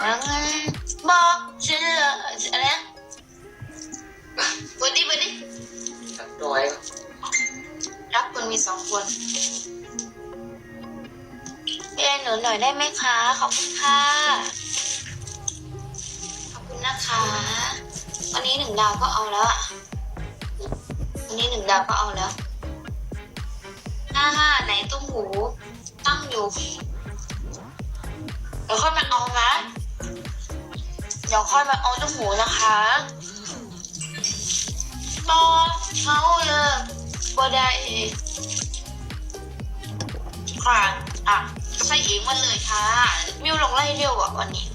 บอกฉันเลยอะไรนะเปิดดิเปิดดิสักน้อยรักคนมีสองคนพี่แอนหนูหน่อยได้ไหมคะ ขอบคุณค่ะ ขอบคุณนะคะ วันนี้หนึ่งดาวก็เอาแล้วอะวันนี้หนึ่งดาวก็เอาแล้วห้าห้าไหนตุ้มหู ตั้งอยู่ เดี๋ยวค่อยมาเอานะ เดี๋ยวค่อยมาเอาตุ้มหูนะคะบอเขาเลยบ่ได้ค่ะอะใส่เองมาเลยค่ะ มิวลงไล่เร็วอะวันนี้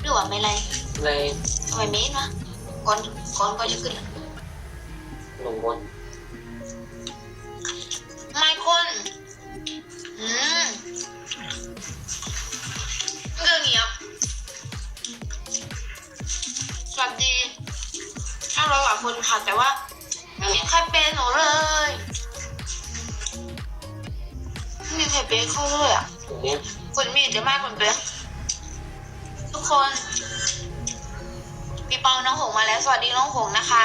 หรือว่าไม่ไล่ในทำไมไม่นะก่อนก่อนก็จะขึ้นหนุ่มบนไม่คน คนค่ะ แต่ว่าไม่มีใครเป็นหนูเลยไม่มีใครเป็นเข้าเลยอะตรงนี้คนมีจะมากคนเป็นทุกคนพี่เปาน้องหงมาแล้ว สวัสดีน้องหงนะคะ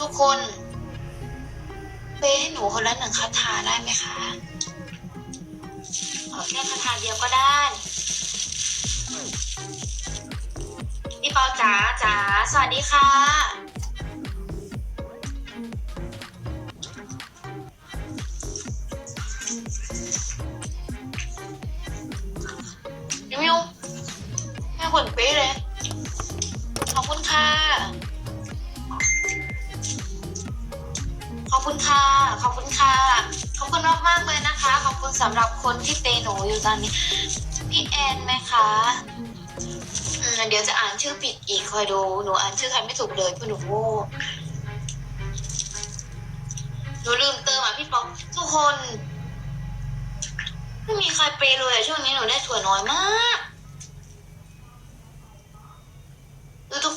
ทุกคน เปย์ให้หนูคนละหนึ่งคาถาได้ไหมคะเอาแค่คาถาเดียวก็ได้พี่เปาจ๋าจ๋าสวัสดีค่ะ ป๊ะเลย ขอบคุณค่ะ ขอบคุณค่ะ ขอบคุณค่ะ ขอบคุณมากมากเลยนะคะ ขอบคุณสำหรับคนที่เปย์หนูอยู่ตอนนี้ พี่แอนไหมคะเดี๋ยวจะอ่านชื่อผิดอีกคอยดู หนูอ่านชื่อใครไม่ถูกเลยเพราะหนูโง่หนูลืมเติมอะพี่ป๊องทุกคน ไม่มีใครเปย์เลยช่วงนี้หนูได้ถั่วน้อยมาก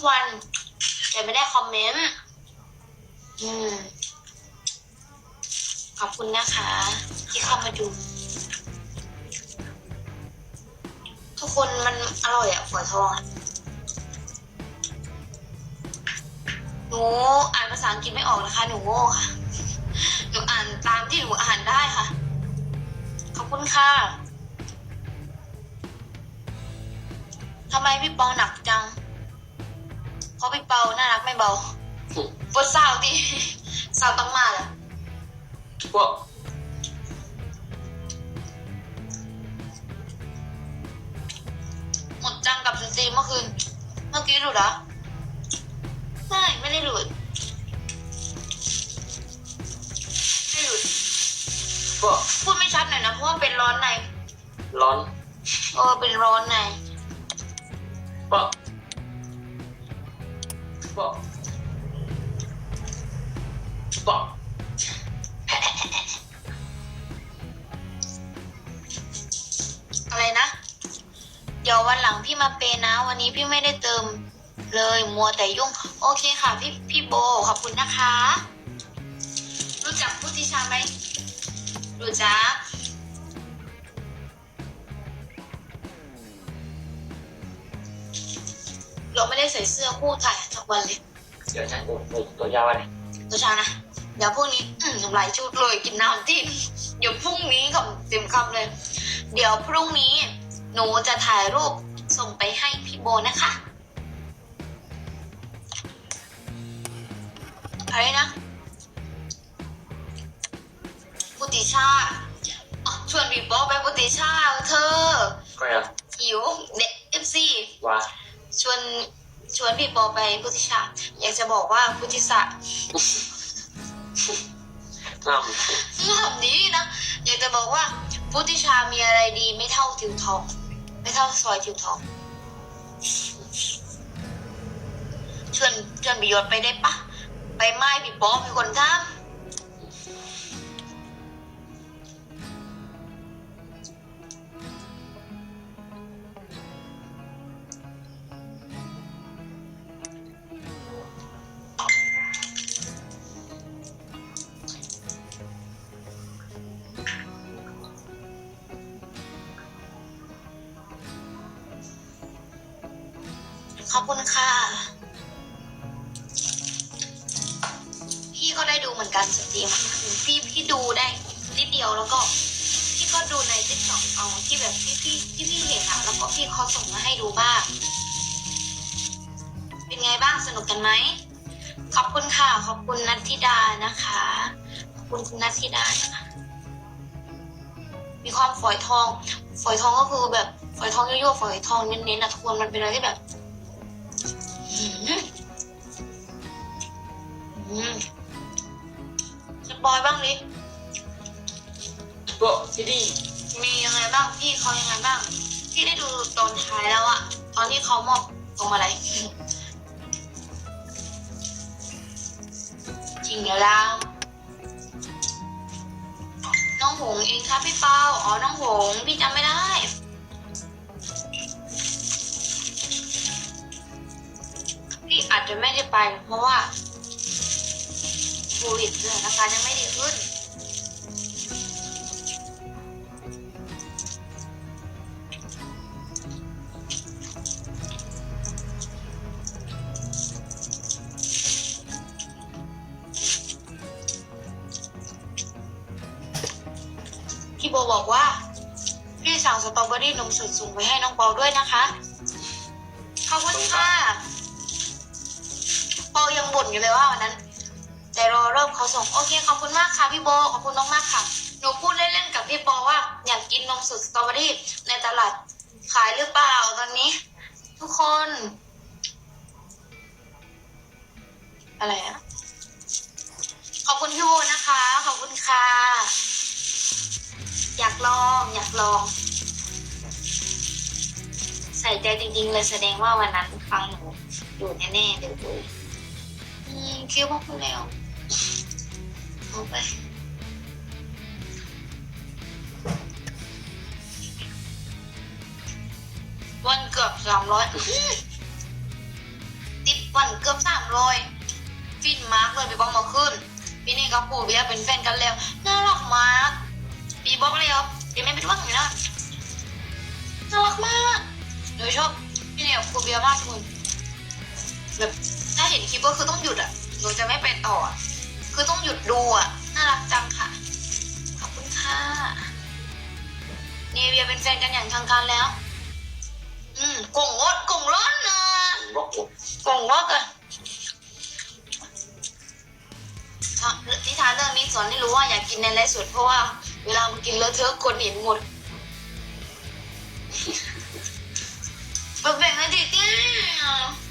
วัน แต่ไม่ได้คอมเมนต์อืมขอบคุณนะคะ ที่เข้ามาดู ทุกคนมันอร่อยอะฝอยทองอะหนูอ่านภาษาอังกฤษไม่ออกนะคะ หนูโง่ค่ะ หนูอ่านตามที่หนูอ่านได้ค่ะ ขอบคุณค่ะทำไมพี่เปาหนักจัง เพราะพี่เปาน่ารักไม่เบาปวดสาวดิสาวต้องมาเหรอพวกหมดจังกับสตรีมเมื่อคืน เมื่อกี้หลุดเหรอไม่ไม่ได้หลุดไม่หลุดพวกพูดไม่ชัดหน่อยนะเพราะว่าเป็นร้อนในร้อน เออเป็นร้อนในพวก พวกพวกอะไรนะ เดี๋ยววันหลังพี่มาเปย์นะ วันนี้พี่ไม่ได้เติมเลยมัวแต่ยุ่ง โอเคค่ะ พี่พี่โบขอบคุณนะคะ รู้จักพุทธิชาไหมรู้จัก เราไม่ได้ใส่เสื้อคู่ถ่ายทั้งวันเลย เดี๋ยวฉันดูดูตัวยาวอะไรตัวชานะ เดี๋ยวพรุ่งนี้อืมน้ำลายชุดเลยกินน้ำที่เดี๋ยวพรุ่งนี้คำเต็มคำเลย เดี๋ยวพรุ่งนี้ หนูจะถ่ายรูปส่งไปให้พี่โบนะคะอะไรนะพุติชาอ๋อชวนพี่โบไปพุติชาเธอ ก็ยังหิวเด็กเอฟซีว่า ชวนชวนพี่โบไปพุติชาอยากจะบอกว่าพุติชางามแบบนี้นะอยากจะบอกว่าพุทธิชามีอะไรดีไม่เท่าทิวทอง ไม่เท่าซอยทิวทองชวนชวนบิยศไปได้ปะไปไม้พี่ป๊อมีคนทข อบคุณค่ะ พี่ก็ได้ดูเหมือนกันสตรีมอพี่พี่ดูได้นิดเดียวแล้วก็ พี่ก็ดูในติ๊กต็อกเอาที่แบบที่พี่ที่พี่เห็นอะแล้วก็พี่เขาส่งมาให้ดูบ้าง เป็นไงบ้างสนุกกันไหมขอบคุณค่ะ ขอบคุณนัทธิดานะคะ ขอบคุณคุณนัทธิดานะคะ มีความฝอยทอง ฝอยทองก็คือแบบฝอยทองยั่วๆฝอยทองเน้นๆนะทุกคนมันเป็นอะไรที่แบบ สปอยบ้างดิบอกพี่ดีมียังไงบ้างพี่เขายังไงบ้าง พี่ได้ดูตอนท้ายแล้วอะตอนที่เขามอบตรงอะไร จริงแล้วล่ะน้องหงเองครับพี่เปาอ๋อ น้องหงพี่จำไม่ได้ ได้ไป เพราะว่าโควิดสถานการณ์ยังไม่ดีขึ้น พี่โบบอกว่า พี่สั่งสตรอเบอรี่นมสดสูงไปให้น้องเปาด้วยนะคะ ขอบคุณค่ะ เปายังบ่นอยู่เลยว่าวันนั้น แต่รอเริ่มเขาส่งโอเคขอบคุณมากค่ะพี่โบขอบคุณน้องมากค่ะหนูพูดเล่นๆกับพี่ปอว่า อยากกินนมสดสตรอเบอรี่ในตลาดขายหรือเปล่าตอนนี้ ทุกคน อะไรอะขอบคุณพี่โบนะคะ ขอบคุณค่ะ อยากลองอยากลองใส่ใจจริงๆเลยแสดงว่าวันนั้นฟังหนูอยู่แน่ๆเดี๋ยวดู อืมคิ้วพวกคุณแล้วเอาไปวันเกือบสามร้อยติดวันเกือบสามร้อยฟินมากเลยไปบ้องมาขึ้นปีนี้กับปู่เบียเป็นแฟนกันแล้ว น่ารักมากปีบอกเลยครับเดี๋ยวไม่เป็นว่างอยู่นะน่ารักมากหนูชอบพี่นี่ยครูเบียมากทุกคนแบบ ถ้าเห็นคลิปก็คือต้องหยุดอะหนูจะไม่ไปต่อ คือต้องหยุดดูอะ น่ารักจังค่ะ ขอบคุณค่ะเนเวียเป็นแฟนกันอย่างทางการแล้ว อืมกงรถกงร้อนนะกผมกงรถอะอะนิทานเรื่องนี้สอนให้รู้ว่าอยากกินในไลฟ์สดเพราะว่าเวลามันกินเลอะเทอะคนเห็นหมดแบบแบ่งกันดิเนี่ยเฟ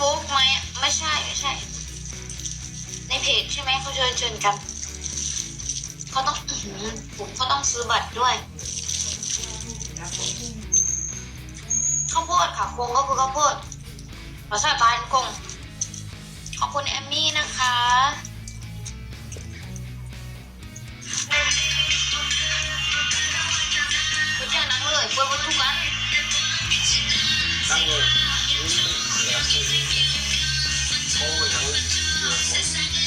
บุ๊กไหมไม่ใช่ไม่ใช่ ในเพจใช่ไหมเขาเชิญเชิญกันเขาต้องผมเขาต้องซื้อบัตรด้วยข้าวโพดค่ะคงก็คือข้าวโพดภาษาบานคงขอบคุณแอมมี่นะคะคุณเจ้านังเลยเปิดประตูกันตั้งเลย Holy, holy,